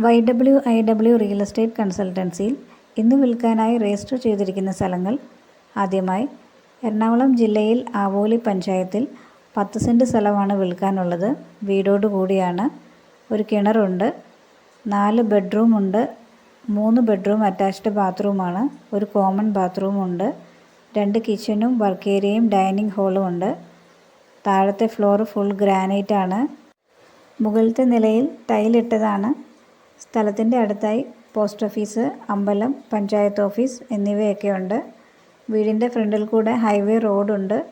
Y W I W real estate കൺസൾട്ടൻസിയിൽ ഇന്ന് വിൽക്കാനായി register ചെയ്തിരിക്കുന്ന സ്ഥലങ്ങൾ ആദ്യമായി എറണാകുളം ജില്ലയിൽ ആവോലി പഞ്ചായത്തിൽ പത്ത് സെന്റ് സ്ഥലമാണ് വിൽക്കാനുള്ളത്. വീടോട് കൂടിയാണ്. ഒരു കിണറുണ്ട്. നാല് ബെഡ്റൂം ഉണ്ട്. മൂന്ന് ബെഡ്റൂം അറ്റാച്ച്ഡ് ബാത്റൂമാണ്. ഒരു കോമൺ ബാത്റൂം ഉണ്ട്. രണ്ട് കിച്ചണും വർക്ക് ഏരിയയും ഡൈനിങ് ഹോളും ഉണ്ട്. താഴത്തെ ഫ്ലോർ ഫുൾ ഗ്രാനൈറ്റ് ആണ് മുകളിലത്തെ നിലയിൽ ടൈലിട്ടതാണ് സ്ഥലത്തിന്റെ അടുത്തായി പോസ്റ്റ് ഓഫീസ് അമ്പലം പഞ്ചായത്ത് ഓഫീസ് എന്നിവയൊക്കെ ഉണ്ട് വീടിന്റെ ഫ്രണ്ടിൽ കൂടെ ഹൈവേ റോഡുണ്ട്.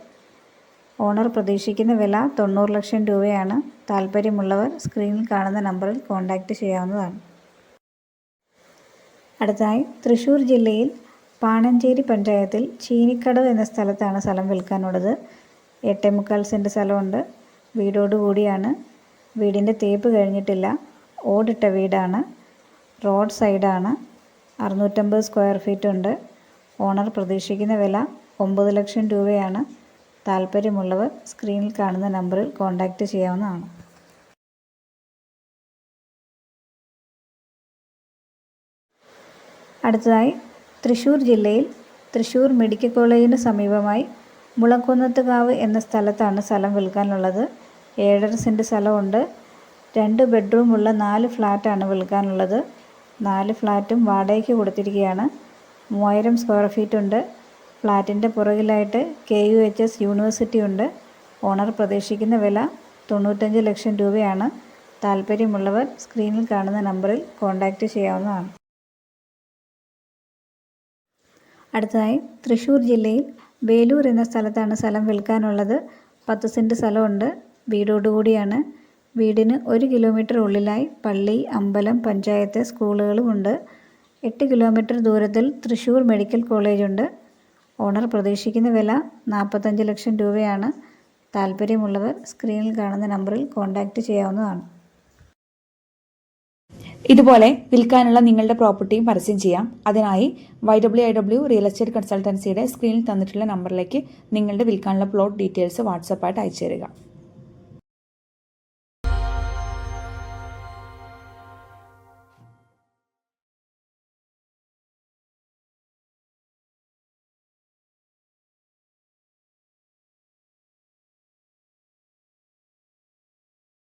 ഓണർ പ്രതീക്ഷിക്കുന്ന വില തൊണ്ണൂറ് ലക്ഷം രൂപയാണ്. താല്പര്യമുള്ളവർ സ്ക്രീനിൽ കാണുന്ന നമ്പറിൽ കോൺടാക്റ്റ് ചെയ്യാവുന്നതാണ്. അടുത്തായി തൃശ്ശൂർ ജില്ലയിൽ പാണഞ്ചേരി പഞ്ചായത്തിൽ ചീനിക്കടവ് എന്ന സ്ഥലത്താണ് സ്ഥലം വിൽക്കാനുള്ളത്. എട്ടേമുക്കാൽ സെന്റ് സ്ഥലമുണ്ട്. വീടോടുകൂടിയാണ്. വീടിന്റെ തേപ്പ് കഴിഞ്ഞിട്ടില്ല. ഓടിട്ട വീടാണ്. റോഡ് സൈഡാണ്. അറുന്നൂറ്റമ്പത് സ്ക്വയർ ഫീറ്റ് ഉണ്ട്. ഓണർ പ്രതീക്ഷിക്കുന്ന വില ഒമ്പത് ലക്ഷം രൂപയാണ്. താല്പര്യമുള്ളവർ സ്ക്രീനിൽ കാണുന്ന നമ്പറിൽ കോൺടാക്റ്റ് ചെയ്യാവുന്നതാണ്. അടുത്തതായി തൃശ്ശൂർ ജില്ലയിൽ തൃശ്ശൂർ മെഡിക്കൽ കോളേജിന് സമീപമായി എന്ന സ്ഥലത്താണ് രണ്ട് ബെഡ്റൂമുള്ള നാല് ഫ്ലാറ്റാണ് വിൽക്കാനുള്ളത്. നാല് ഫ്ലാറ്റും വാടകയ്ക്ക് കൊടുത്തിരിക്കുകയാണ്. മൂവായിരം സ്ക്വയർ ഫീറ്റ് ഉണ്ട്. ഫ്ലാറ്റിന്റെ പുറകിലായിട്ട് K U H S university ഉണ്ട്. ഓണർ പ്രതീക്ഷിക്കുന്ന വില തൊണ്ണൂറ്റഞ്ച് ലക്ഷം രൂപയാണ്. താല്പര്യമുള്ളവർ സ്ക്രീനിൽ കാണുന്ന നമ്പറിൽ കോൺടാക്റ്റ് ചെയ്യാവുന്നതാണ്. അടുത്തതായി തൃശ്ശൂർ ജില്ലയിൽ വേലൂർ എന്ന സ്ഥലത്താണ് സ്ഥലം വിൽക്കാനുള്ളത്. പത്ത് സെന്റ് സ്ഥലമുണ്ട്. വീടോടുകൂടിയാണ്. വീടിന് ഒരു കിലോമീറ്റർ ഉള്ളിലായി പള്ളി അമ്പലം പഞ്ചായത്ത് സ്കൂളുകളുമുണ്ട്. എട്ട് കിലോമീറ്റർ ദൂരത്തിൽ തൃശ്ശൂർ മെഡിക്കൽ കോളേജുണ്ട്. ഓണർ പ്രതീക്ഷിക്കുന്ന വില നാൽപ്പത്തഞ്ച് ലക്ഷം രൂപയാണ്. താല്പര്യമുള്ളവർ സ്ക്രീനിൽ കാണുന്ന നമ്പറിൽ കോൺടാക്റ്റ് ചെയ്യാവുന്നതാണ്. ഇതുപോലെ വിൽക്കാനുള്ള നിങ്ങളുടെ പ്രോപ്പർട്ടിയും പരസ്യം ചെയ്യാം. അതിനായി Y W I W real estate കൺസൾട്ടൻസിയുടെ സ്ക്രീനിൽ തന്നിട്ടുള്ള നമ്പറിലേക്ക് നിങ്ങളുടെ വിൽക്കാനുള്ള പ്ലോട്ട് ഡീറ്റെയിൽസ് വാട്സപ്പായിട്ട് അയച്ചു തരിക